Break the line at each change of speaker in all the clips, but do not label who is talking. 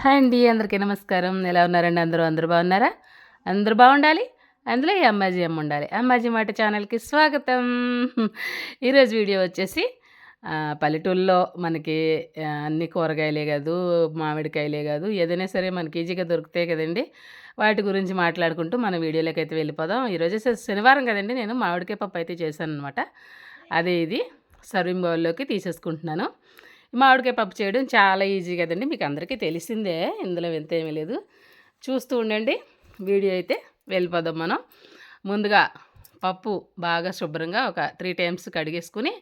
Hi అండి అందరికీ నమస్కారం. ఎలా ఉన్నారండి అందరూ? అందరూ బాగున్నారా? అందరూ బాగుండాలి? అందులో ఈ అమ్మాజీ అమ్మ ఉండాలి. అమ్మాజీ మాట ఛానల్కి స్వాగతం. ఈరోజు వీడియో వచ్చేసి పల్లెటూళ్ళలో మనకి అన్ని కూరగాయలే కాదు మామిడికాయలే కాదు ఏదైనా సరే మనకి ఈజీగా దొరుకుతాయి కదండి. వాటి గురించి మాట్లాడుకుంటూ మన వీడియోలోకి అయితే వెళ్ళిపోదాం. ఈరోజు శనివారం కదండి నేను మామిడికాయ పప్పు అయితే చేశాను అనమాట అదే ఇది సర్వింగ్ బౌల్లోకి తీసేసుకుంటున్నాను. మామిడికాయ పప్పు చేయడం చాలా ఈజీ కదండి. మీకు అందరికీ తెలిసిందే ఇందులో వింతేమీ లేదు. చూస్తూ ఉండండి. వీడియో అయితే వెళ్ళిపోదాం మనం. ముందుగా పప్పు బాగా శుభ్రంగా ఒక త్రీ టైమ్స్ కడిగేసుకుని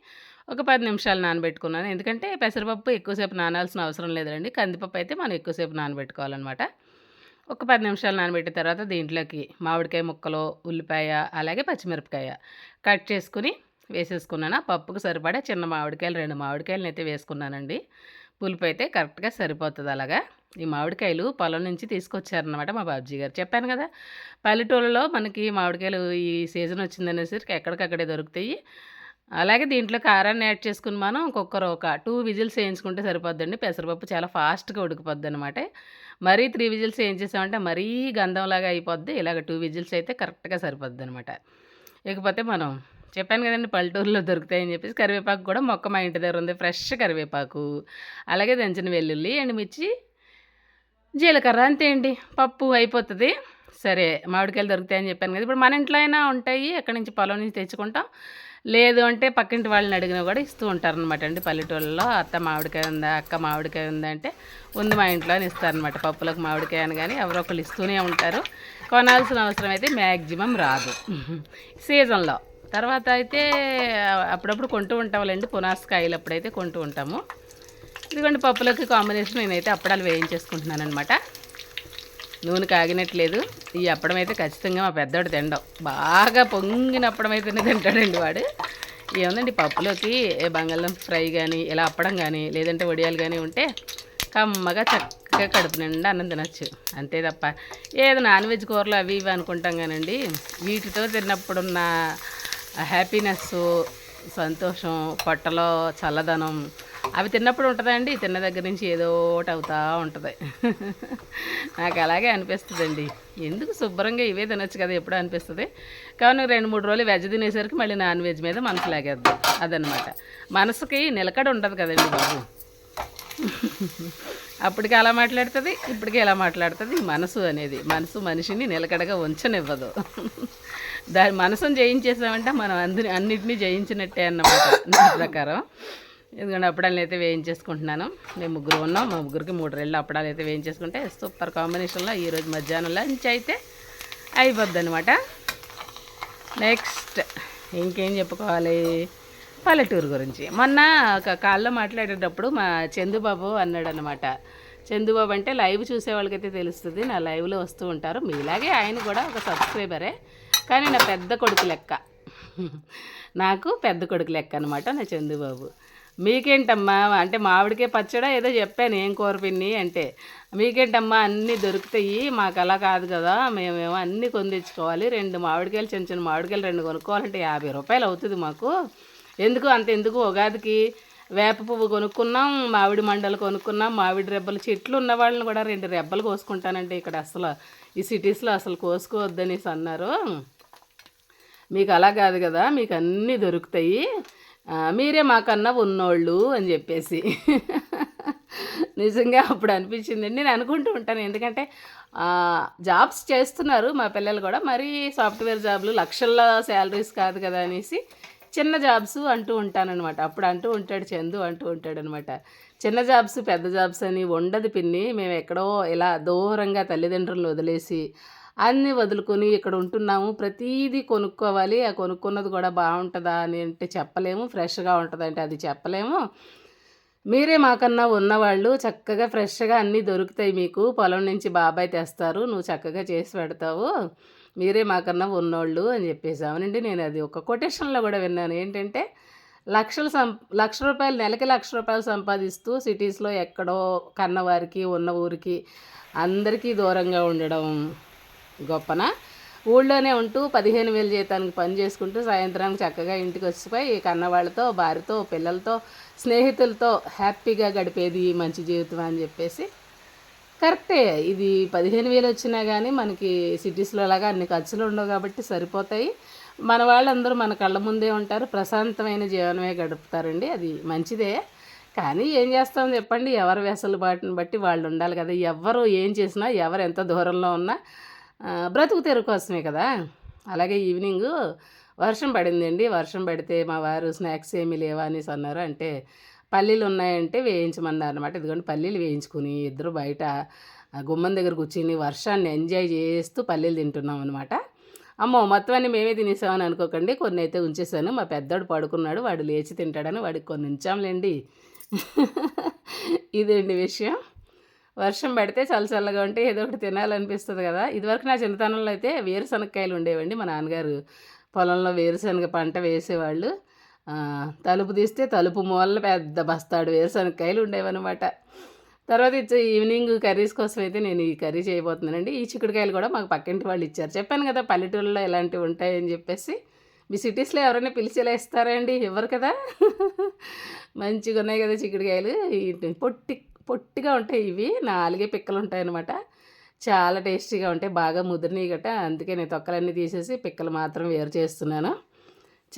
ఒక పది నిమిషాలు నానబెట్టుకున్నాను. ఎందుకంటే పెసరపప్పు ఎక్కువసేపు నానాల్సిన అవసరం లేదండి కందిపప్పు అయితే మనం ఎక్కువసేపు నానబెట్టుకోవాలన్నమాట. ఒక పది నిమిషాలు నానబెట్టిన తర్వాత దీంట్లోకి మామిడికాయ ముక్కలు ఉల్లిపాయ అలాగే పచ్చిమిరపకాయ కట్ చేసుకుని వేసేసుకున్నాను. ఆ పప్పుకు సరిపడా చిన్న మామిడికాయలు రెండు మామిడికాయలను అయితే వేసుకున్నానండి. పులుపు అయితే కరెక్ట్గా సరిపోతుంది అలాగా. ఈ మామిడికాయలు పొలం నుంచి తీసుకొచ్చారనమాట మా బాబ్జీ గారు. చెప్పాను కదా పల్లెటూళ్ళలో మనకి మామిడికాయలు ఈ సీజన్ వచ్చిందనేసరికి ఎక్కడికక్కడే దొరుకుతాయి. అలాగే దీంట్లో కారాన్ని యాడ్ చేసుకుని మనం కుక్కర్ ఒక టూ విజిల్స్ వేయించుకుంటే సరిపోద్దండి. పెసరపప్పు చాలా ఫాస్ట్గా ఉడికిపోద్ది అనమాట మరీ త్రీ విజిల్స్ వేయించేసామంటే మరీ గంధంలాగా అయిపోద్ది. ఇలాగ టూ విజిల్స్ అయితే కరెక్ట్గా సరిపోద్ది అనమాట ఇకపోతే మనం చెప్పాను కదండి పల్లెటూరులో దొరుకుతాయని చెప్పేసి కరివేపాకు కూడా మొక్క మా ఇంటి దగ్గర ఉంది ఫ్రెష్ కరివేపాకు. అలాగే దంచిన వెల్లుల్లి ఎండుమిర్చి జీలకర్ర అంతే అండి పప్పు అయిపోతుంది. సరే మామిడికాయలు దొరుకుతాయని చెప్పాను కదా ఇప్పుడు మన ఇంట్లో అయినా ఉంటాయి ఎక్కడి నుంచి పొలం నుంచి తెచ్చుకుంటాం. లేదు అంటే పక్కింటి వాళ్ళని అడిగినా కూడా ఇస్తూ ఉంటారనమాట అండి పల్లెటూళ్ళలో. అత్త మామిడికాయ ఉందా అక్క మామిడికాయ ఉందా అంటే ఉంది మా ఇంట్లో అని ఇస్తారనమాట పప్పులకు మామిడికాయ అని కానీ ఎవరో ఒకళ్ళు ఇస్తూనే ఉంటారు. కొనాల్సిన అవసరం అయితే మ్యాక్సిమం రాదు. సీజన్లో. తర్వాత అయితే అప్పుడప్పుడు కొంటూ ఉంటామండి పునాసకాయలు అప్పుడైతే కొంటూ ఉంటాము. ఇదిగోండి పప్పులకి కాంబినేషన్ నేనైతే అప్పడాలు వేయించేసుకుంటున్నాను అనమాట నూనె కాగినట్లేదు. ఈ అప్పడం అయితే ఖచ్చితంగా మా పెద్దోడు తినడం బాగా పొంగిన అప్పడం అయితేనే తింటాడండి వాడు. ఏముందండి పప్పులోకి బంగాళం ఫ్రై కానీ ఇలా అప్పడం కానీ లేదంటే వడియాలు కానీ ఉంటే కమ్మగా చక్కగా కడుపు నిండా అన్నం తినచ్చు. అంతే తప్ప ఏదో నాన్ వెజ్ కూరలు అవి ఇవి అనుకుంటాం కానండి వీటితో తిన్నప్పుడున్న హ్యాపీనెస్ సంతోషం పొట్టలో చల్లదనం అవి తిన్నప్పుడు ఉంటుందండి. తిన్న దగ్గర నుంచి ఏదో ఒకటి అవుతా ఉంటుంది. నాకు అలాగే అనిపిస్తుందండి. ఎందుకు శుభ్రంగా ఇవే తినొచ్చు కదా ఎప్పుడూ అనిపిస్తుంది. కానీ రెండు మూడు రోజులు వెజ్ తినేసరికి మళ్ళీ నాన్ వెజ్ మీద మనసు లాగేద్దాం. అదనమాట మనసుకి నిలకడ ఉండదు కదండి బాబు. అప్పటికి అలా మాట్లాడుతుంది ఇప్పటికి ఎలా మాట్లాడుతుంది. మనసు అనేది మనసు మనిషిని నిలకడగా ఉంచనివ్వదు. దాని మనసును జయించేసామంటే మనం అందరి అన్నిటినీ జయించినట్టే అన్నమాట. నా ప్రకారం. ఎందుకంటే అప్పడాలను అయితే వేయించేసుకుంటున్నాను. మేము ముగ్గురు ఉన్నాం. మా ముగ్గురికి మూడు రెళ్ళు అప్పడాలు అయితే వేయించేసుకుంటే సూపర్ కాంబినేషన్లో ఈరోజు మధ్యాహ్నం లంచ్ అయితే అయిపోద్ది అనమాట నెక్స్ట్ ఇంకేం చెప్పుకోవాలి? పల్లెటూరు గురించి. మొన్న ఒక కాల్లో మాట్లాడేటప్పుడు మా చందుబాబు అన్నాడు అనమాట చందుబాబు అంటే లైవ్ చూసే వాళ్ళకైతే తెలుస్తుంది. నా లైవ్లో వస్తూ ఉంటారు. మీలాగే ఆయన కూడా ఒక సబ్స్క్రైబరే. కానీ నా పెద్ద కొడుకు లెక్క. నాకు పెద్ద కొడుకు లెక్క అనమాట నా చందుబాబు. మీకేంటమ్మా? అంటే మామిడికాయ పచ్చడా? ఏదో చెప్పాను ఏం కూర పిన్ని అంటే. మీకేంటమ్మా? అన్నీ దొరుకుతాయి మాకు అలా కాదు కదా మేమేమో అన్నీ కొని తెచ్చుకోవాలి. రెండు మామిడికాయలు చిన్న చిన్న మామిడికాయలు రెండు కొనుక్కోవాలంటే యాభై రూపాయలు అవుతుంది మాకు. ఎందుకు? అంత ఎందుకు ఉగాదికి? వేప పువ్వు కొనుక్కున్నాం మామిడి మండలు కొనుక్కున్నాం మామిడి రెబ్బలు చెట్లు ఉన్న వాళ్ళని కూడా రెండు రెబ్బలు కోసుకుంటానంటే ఇక్కడ అసలు ఈ సిటీస్లో అసలు కోసుకోవద్దనేసి అన్నారు. మీకు అలా కాదు కదా మీకు అన్నీ దొరుకుతాయి. మీరే మాకన్నా ఉన్నోళ్ళు అని చెప్పేసి. నిజంగా అప్పుడు అనిపించింది. నేను అనుకుంటూ ఉంటాను. ఎందుకంటే జాబ్స్ చేస్తున్నారు మా పిల్లలు కూడా. మరీ సాఫ్ట్వేర్ జాబ్లు లక్షల్లో శాలరీస్ కాదు కదా అనేసి చిన్న జాబ్స్ అంటూ ఉంటానన్నమాట. అప్పుడు అంటూ ఉంటాడు చందు అంటూ ఉంటాడు అనమాట చిన్న జాబ్స్ పెద్ద జాబ్స్ అని ఉండదు పిన్ని. మేము ఎక్కడో ఇలా దూరంగా తల్లిదండ్రులను వదిలేసి అన్నీ వదులుకొని ఇక్కడ ఉంటున్నాము. ప్రతీది కొనుక్కోవాలి. ఆ కొనుక్కున్నది కూడా బాగుంటుందా అని అంటే చెప్పలేము. ఫ్రెష్గా ఉంటుందంటే అది చెప్పలేము. మీరే మాకన్నా ఉన్నవాళ్ళు చక్కగా ఫ్రెష్గా అన్నీ దొరుకుతాయి మీకు. పొలం నుంచి బాబాయ్ తెస్తారు. నువ్వు చక్కగా చేసి పెడతావు. మీరే మాకన్నా ఉన్నోళ్ళు అని చెప్పేసి. అవునండి నేను అది ఒక కొటేషన్లో కూడా విన్నాను. ఏంటంటే లక్షలు సం లక్ష రూపాయలు నెలకి లక్ష రూపాయలు సంపాదిస్తూ సిటీస్లో ఎక్కడో కన్నవారికి ఉన్న ఊరికి అందరికీ దూరంగా ఉండడం. గొప్పన? ఊళ్ళోనే ఉంటూ పదిహేను వేలు జీతానికి పని చేసుకుంటూ సాయంత్రానికి చక్కగా ఇంటికి వచ్చిపోయి కన్నవాళ్ళతో భార్యతో పిల్లలతో స్నేహితులతో హ్యాపీగా గడిపేది మంచి జీవితం అని చెప్పేసి. కరెక్టే ఇది పదిహేను వేలు వచ్చినా కానీ మనకి సిటీస్లో లాగా అన్ని ఖర్చులు ఉండవు కాబట్టి సరిపోతాయి. మన వాళ్ళందరూ మన కళ్ళ ముందే ఉంటారు ప్రశాంతమైన జీవనమే గడుపుతారండి అది మంచిదే. కానీ ఏం చేస్తాం చెప్పండి ఎవరి వెసలుబాటుని బట్టి వాళ్ళు ఉండాలి కదా ఎవరు ఏం చేసినా ఎవరు ఎంత దూరంలో ఉన్నా బ్రతుకు తెరు కోసమే కదా. అలాగే ఈవినింగ్ వర్షం పడిందండి. వర్షం పడితే మా వారు స్నాక్స్ ఏమీ లేవా అనేసి అన్నారు. అంటే పల్లీలు ఉన్నాయంటే వేయించమన్నారు అనమాట ఇదిగోండి పల్లీలు వేయించుకుని ఇద్దరు బయట గుమ్మం దగ్గర కూర్చుని వర్షాన్ని ఎంజాయ్ చేస్తూ పల్లీలు తింటున్నాం అనమాట అమ్మో మొత్తం అన్ని మేమే తినేసామని అనుకోకండి. కొన్ని అయితే ఉంచేసాను. మా పెద్దోడు పడుకున్నాడు. వాడు లేచి తింటాడని వాడికి కొన్ని ఉంచాంలేండి. ఇదండి విషయం? వర్షం పడితే చల్ల చల్లగా ఉంటే ఏదో ఒకటి తినాలనిపిస్తుంది కదా. ఇదివరకు నా చిన్నతనంలో అయితే వేరుశనగకాయలు ఉండేవండి మా నాన్నగారు. పొలంలో వేరుశనగ పంట వేసేవాళ్ళు. తలుపు తీస్తే తలుపు మూలన పెద్ద బస్తాడు వేరుశనగకాయలు ఉండేవన్నమాట. తర్వాత ఇచ్చే ఈవినింగ్ కర్రీస్ కోసం అయితే నేను ఈ కర్రీ చేయబోతున్నానండి. ఈ చిక్కుడుకాయలు కూడా మాకు పక్కింటి వాళ్ళు ఇచ్చారు. చెప్పాను కదా పల్లెటూళ్ళలో ఇలాంటివి ఉంటాయని చెప్పేసి. మీ సిటీస్లో ఎవరైనా పిలిచి ఇలా ఇస్తారా అండి? ఇవ్వరు కదా? మంచిగా ఉన్నాయి కదా చిక్కుడుకాయలు. పొట్టి పొట్టిగా ఉంటాయి ఇవి. నాలుగే పిక్కలు ఉంటాయన్నమాట చాలా టేస్టీగా ఉంటాయి. బాగా ముదిరినాయి గట అందుకే నేను తొక్కలన్నీ తీసేసి పిక్కలు మాత్రం వేరు చేస్తున్నాను.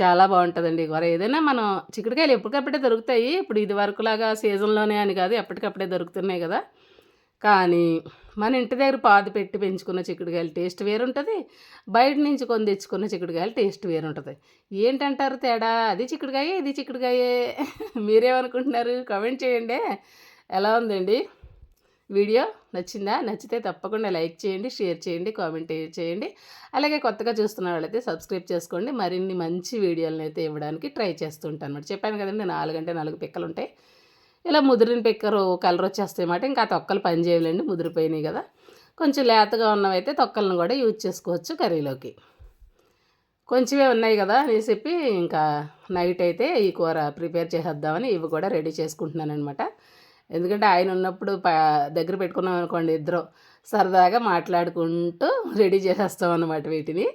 చాలా బాగుంటుందండి కూర. ఏదైనా మనం చిక్కుడుకాయలు ఎప్పటికప్పుడే దొరుకుతాయి. ఇప్పుడు ఇది వరకులాగా సీజన్లోనే అని కాదు ఎప్పటికప్పుడే దొరుకుతున్నాయి కదా. కానీ మన ఇంటి దగ్గర పాదు పెట్టి పెంచుకున్న చిక్కుడుకాయలు టేస్ట్ వేరుంటుంది. బయట నుంచి కొని తెచ్చుకున్న చిక్కుడుకాయలు టేస్ట్ వేరుంటుంది. ఏంటంటారు తేడా? అది చిక్కుడుకాయే ఇది చిక్కుడుకాయే? మీరేమనుకుంటున్నారు? కమెంట్ చేయండి. ఎలా ఉందండి? వీడియో నచ్చిందా? నచ్చితే తప్పకుండా లైక్ చేయండి షేర్ చేయండి కామెంట్ చేయండి. అలాగే కొత్తగా చూస్తున్న వాళ్ళైతే సబ్స్క్రైబ్ చేసుకోండి. మరిన్ని మంచి వీడియోలను అయితే ఇవ్వడానికి ట్రై చేస్తుంటాను అనమాట చెప్పాను కదండి నాలుగంటే నాలుగు పిక్కలు ఉంటాయి ఇలా ముదిరిన పిక్కరు కలర్ వచ్చేస్తాయి మాట ఇంకా తొక్కలు పని చేయలేండి ముదిరిపోయినాయి కదా. కొంచెం లేతగా ఉన్నవైతే తొక్కలను కూడా యూజ్ చేసుకోవచ్చు కర్రీలోకి. కొంచెమే ఉన్నాయి కదా అని చెప్పి ఇంకా నైట్ అయితే ఈ కూర ప్రిపేర్ చేసేద్దామని ఇవి కూడా రెడీ చేసుకుంటున్నాను అనమాట ఎందుకంటే ఆయన ఉన్నప్పుడు ప దగ్గర పెట్టుకున్నాం అనుకోండి ఇద్దరు. సరదాగా మాట్లాడుకుంటూ రెడీ చేసేస్తాం అన్నమాట వీటిని.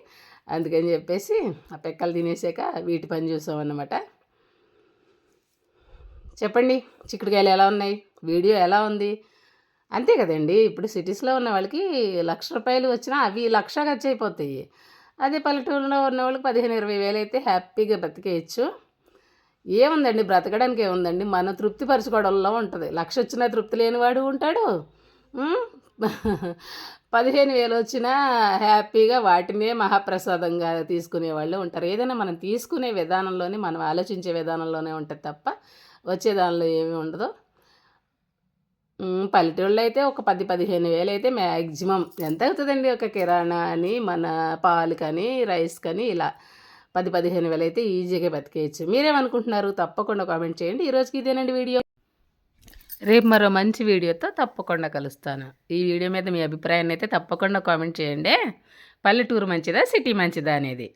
అందుకని చెప్పేసి ఆ పెక్కలు తినేసాక వీటి పని చూసాం అన్నమాట. చెప్పండి చిక్కుడుకాయలు ఎలా ఉన్నాయి? వీడియో ఎలా ఉంది? అంతే కదండి ఇప్పుడు సిటీస్లో ఉన్న వాళ్ళకి లక్ష రూపాయలు వచ్చినా అవి లక్ష ఖర్చు అయిపోతాయి. అదే పల్లెటూరులో ఉన్న వాళ్ళకి పదిహేను ఇరవై వేలు అయితే హ్యాపీగా బ్రతికేయచ్చు. ఏముందండి? బ్రతకడానికి ఏముందండి మనం తృప్తి పరచుకోవడంలో ఉంటుంది. లక్ష వచ్చినా తృప్తి లేనివాడు ఉంటాడు. పదిహేను వేలు వచ్చినా హ్యాపీగా వాటినే మహాప్రసాదంగా తీసుకునే వాళ్ళు ఉంటారు. ఏదైనా మనం తీసుకునే విధానంలోనే మనం ఆలోచించే విధానంలోనే ఉంటుంది తప్ప వచ్చే దానిలో ఏమీ ఉండదు. పల్లెటూళ్ళు అయితే ఒక పది పదిహేను వేలు అయితే మ్యాక్సిమం ఎంత అవుతుందండి ఒక కిరాణా అని మన పాలు కానీ రైస్ కానీ ఇలా పది పదిహేను వేలు అయితే ఈజీగా బతికేయచ్చు. మీరేమనుకుంటున్నారు? తప్పకుండా కామెంట్ చేయండి. ఈరోజుకి ఇదేనండి వీడియో. రేపు మరో మంచి వీడియోతో తప్పకుండా కలుస్తాను. ఈ వీడియో మీద మీ అభిప్రాయాన్ని అయితే తప్పకుండా కామెంట్ చేయండి. పల్లెటూరు మంచిదా సిటీ మంచిదా అనేది.